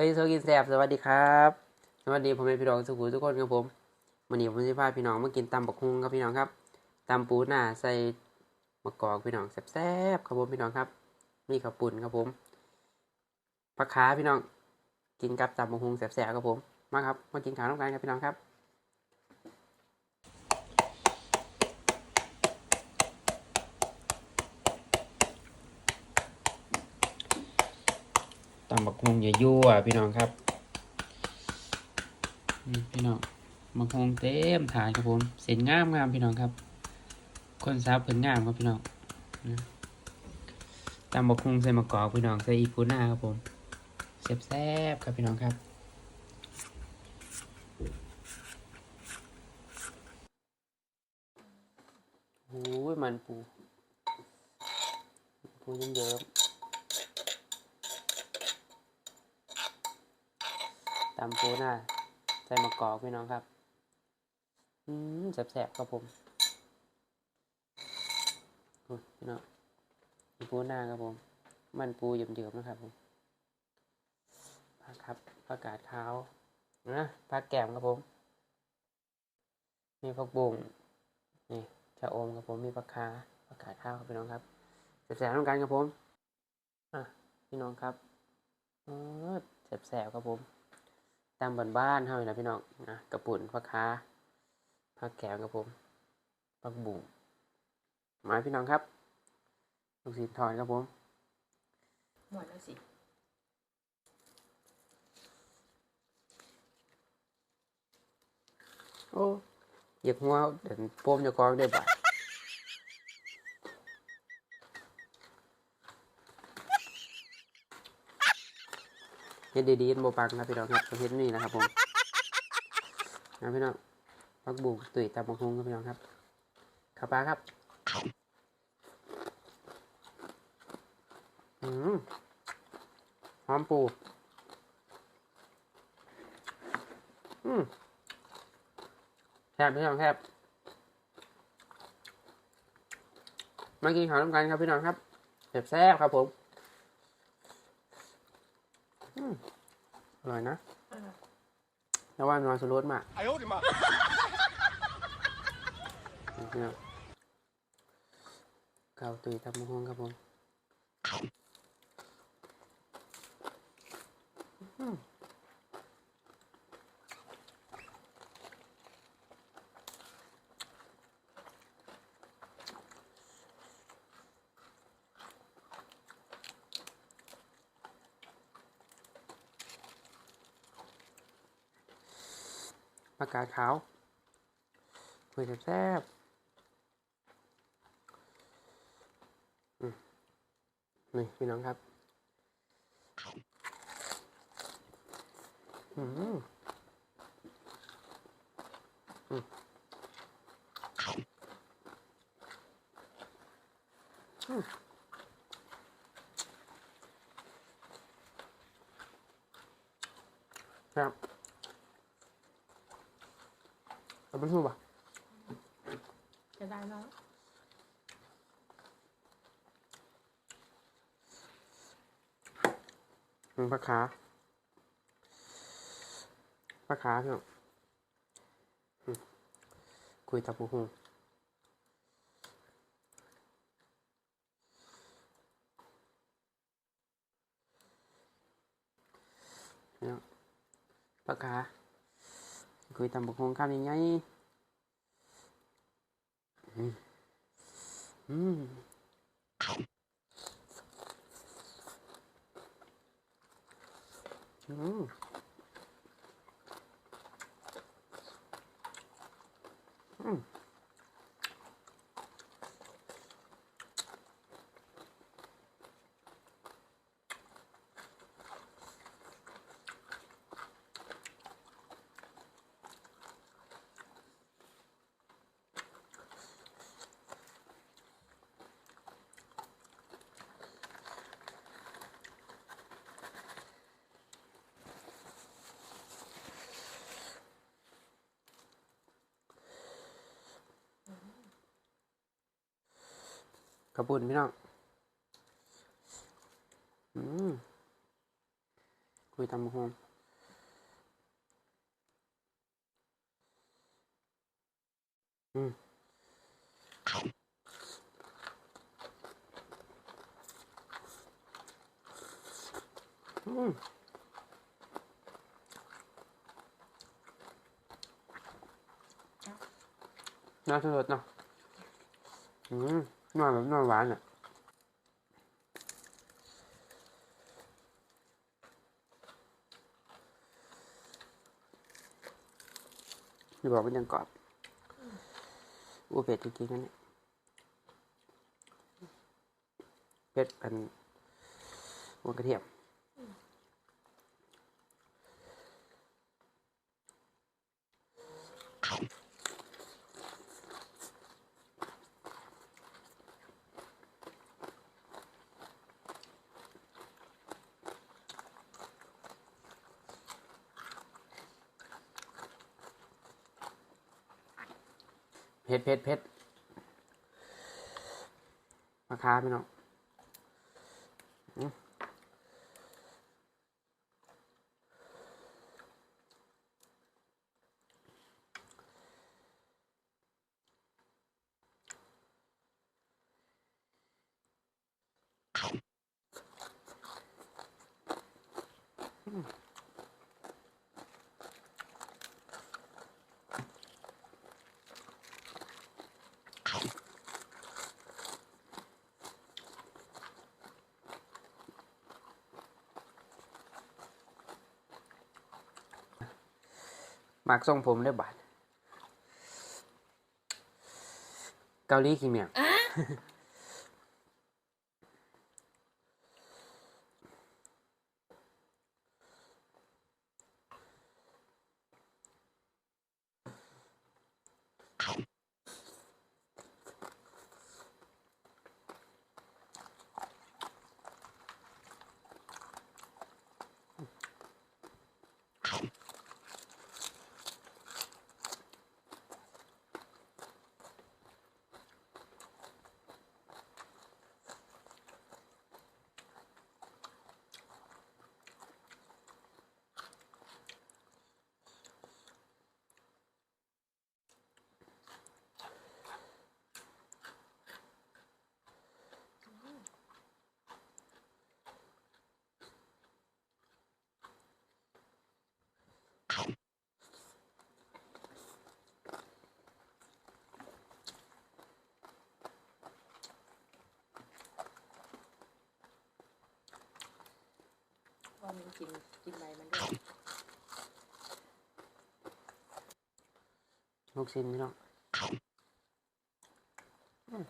เคยโซกินแซ่บสวัสดีครับสวัสดีผมเป็นพี่น้องสุขุทุกคนครับผมวันนี้ผมจะพาพี่น้องมากินตำบักฮุงครับพี่น้องครับตำปูหน้าใส่มะกอกพี่น้องแซ่บๆครับผมพี่น้องครับมีข้าวปุ่นครับผมผักขาพี่น้องกินกับตำบักฮุงแซ่บๆครับผมมาครับมากินข้าวน้ำกันครับพี่น้องครับ บักฮงอย่ายั่วพี่น้องครับพี่น้องบักฮงเต็มฐานครับผม เส้นงามงามพี่น้องครับ คนสาวเพิ่นงามครับพี่น้องนะตำบักฮงใส่มะกอกพี่น้องใส่อีปูน้าครับผมแซ่บๆครับพี่น้องครับโอ้ยมันปู ปูเยิ้มๆ ตำปูหน้าใส่มะกอกพี่น้องครับ อืมแสบๆครับผมพี่น้องมีปูหน้าครับผม มันปูเยิ้มๆนะครับผมผักครับผักกาดขาวนะผักแกมครับผม มีผักบุ้งนี่ชะอมครับผมมีผักคาผักกาดขาวครับพี่น้องครับแสบๆต้องกันครับผมอะพี่น้องครับเออแสบๆครับผม ตามบ้านบ้านๆเฮานี่นะพี่น้องนะกระปุ่นผักคาผักแกงครับผมผักบุ้งมาพี่น้องครับลูกศิษย์ถอนครับผมหมดแล้วสิโอ้เหยียบหัวเดินโป้มเจะคล้าของได้บ่ เฮ็ดดีๆมันบ่ปังนะพี่น้องครับต้อเฮ็ดนี่นะครับผมนะพี่น้องผักบุ้งตุ๋ยตำบักฮุงครับพี่น้องครับข้าวปลาครับอืมหอมปูอืมแทบพี่น้องแทบมากินข้าวน้ำกันครับพี่น้องครับแซ่บแซ่บครับผมอืมอ ร่อยนะแล้วว่านอนสุดมากอ้โอ้ดิมาเก้าตุยตำมะฮวงครับผม ผักกาดขาวคุยแซ่บๆนี่พี่น้องครับอืมอืมอืมครับเอา ไปสู้ป่ะจะได้แล้วอืมปลาขาปลาขาพี่น้องอืมคุยตับหูหูพี่น้องปลาขา คุยตับหูหูข้ามยังไงอืมอืม กระปุ่นพี่น้องอืมคุยตำบักหงอืมอืมน่าสดๆเนาะอืม นวดแบบนวดหวานอะนี่บอกมันยังกรอบอู้เผ็ดจริงๆนั่นเนี่ยเผ็ดเป็นหัวกระเทียม เผ็ดเพชรเผ็ดมาค้าพี่น้อง มักส่งผมได้บาทเกาหลีกี่เมียง ว่ามันกินกินใบมันด้วย ลูกชิ้นพี่น้องอืม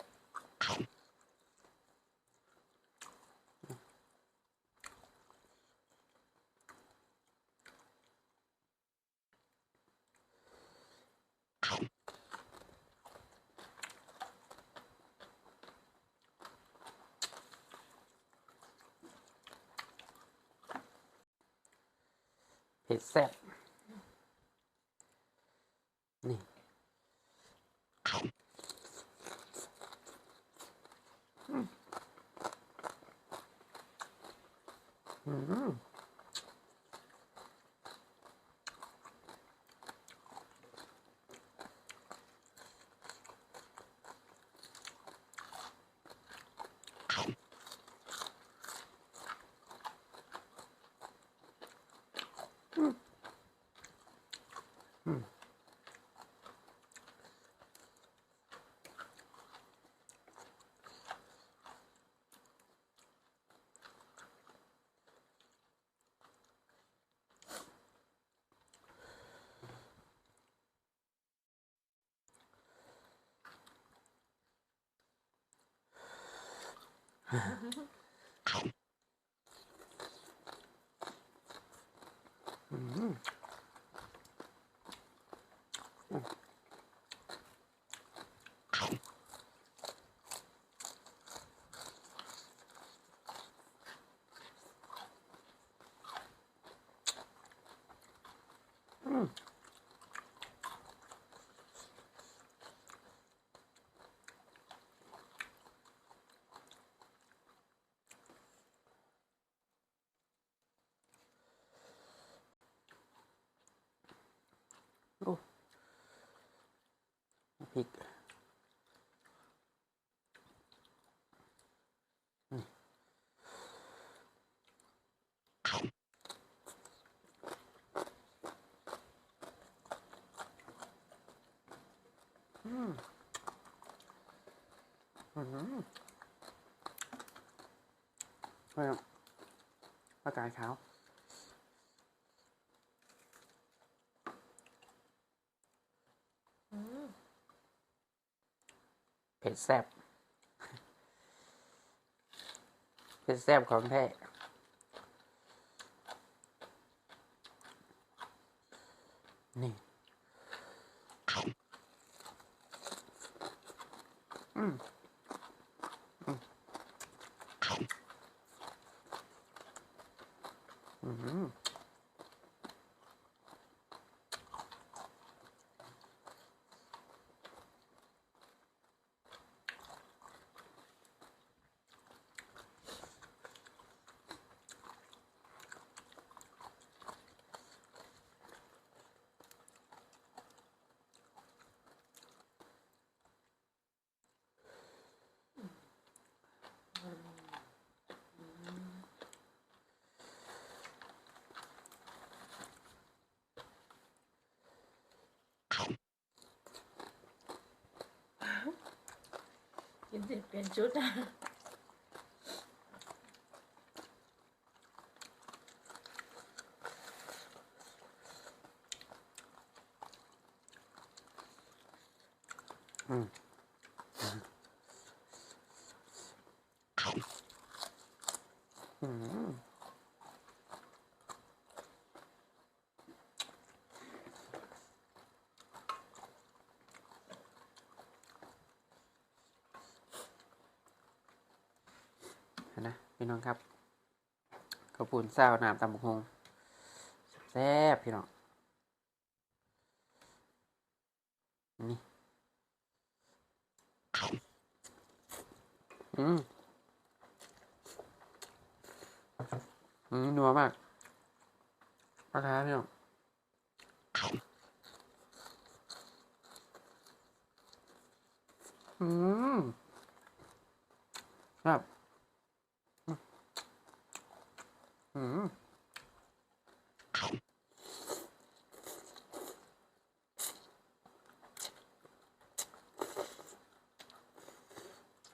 เผ็ อื อ้พริกอืมอืมอืมเฮ้ยปลากายขาว เผ็ดแซ่บเผ็ดแซ่บของแท้นี่อืมอืมอืม กินเสร็จเปลี่ยนชุดอะ อืมอืมเห็นนะ พี่น้องครับข้าวปุ้นเศร้าน้ำตำบักฮงแซ่บพี่น้องนี่อืมอืมนัวมากปลาคาพี่น้องอืมครับ อืม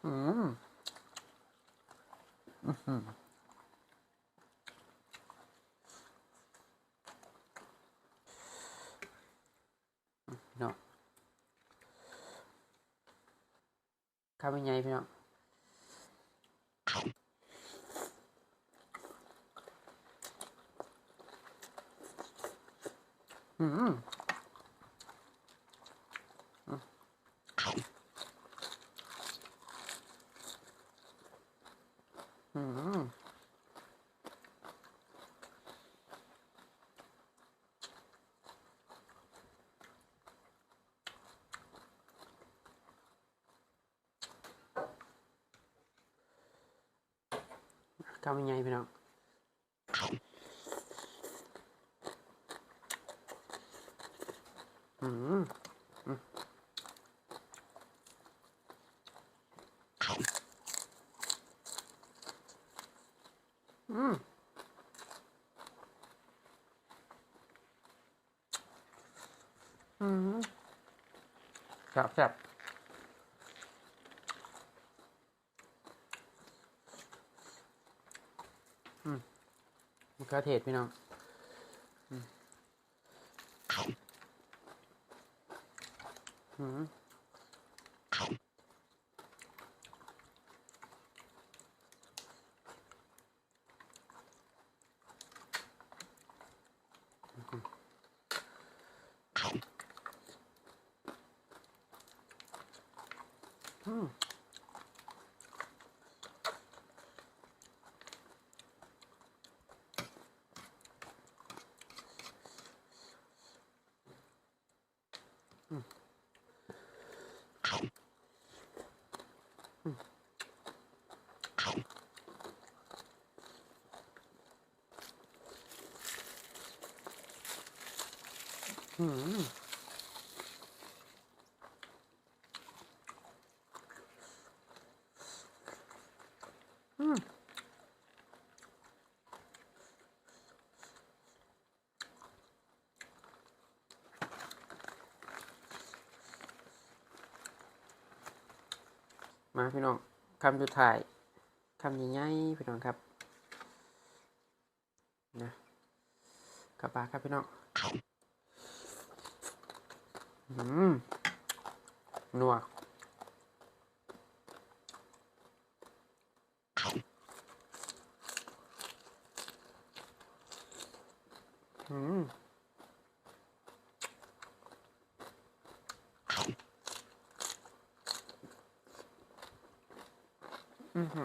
อืม อือหือพี่น้องข้าวเป็นไงพี่น้องอืม กำยังไงพี่น้องอืมอืมอืม อืมแซ่บแซ่บอืมมะเขือเทศพี่น้องอืมอืม อืมอืม มาพี่น้องคำสุดท้ายคำใหญ่ๆพี่น้องครับนะกลับปาครับพี่น้องอืมนัวอืม อือหื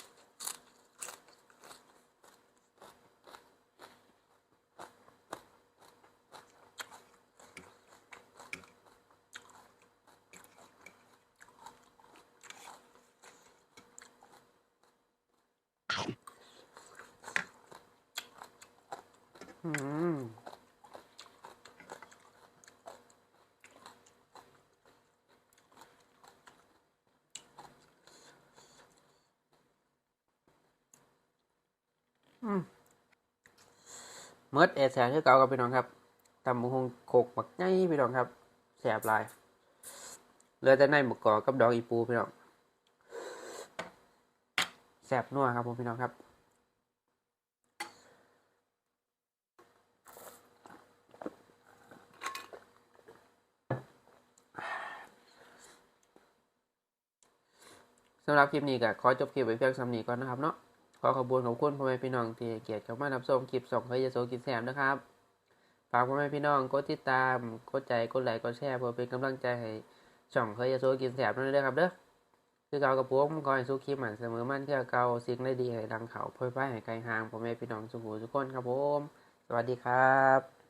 เมิดเอแสบที่เก่ากับพี่น้องครับตำบักหงโขกบักไงพี่น้องครับแสบลายเหลือแต่ในหมกกอกับดอกอีปูพี่น้องแสบนัวครับผมพี่น้องครับสำหรับคลิปนี้ก็ขอจบคลิปไว้เพียงสำนีก่อนนะครับเนาะ ขอขอบคุณขอบคุณพ่อแม่พี่น้องที่เกียรติเข้ามารับชมคลิปส่องเฮยโซกิแซมนะครับฝากพ่อแม่พี่น้องกดติดตามกดใจกดไลค์กดแชร์เพื่อเป็นกำลังใจให้ช่องเคยโซกินแซมนั่นเด้ครับเด้อคือเก่ากับผมขอให้สู้คลิปหมันเสมอมั่นเที่ยวเก่าสิ่งได้ดีให้ดังเขาพ่อไปให้ไกลห่างพ่อแม่พี่น้องสุขุทุกคนครับผม สวัสดีครับ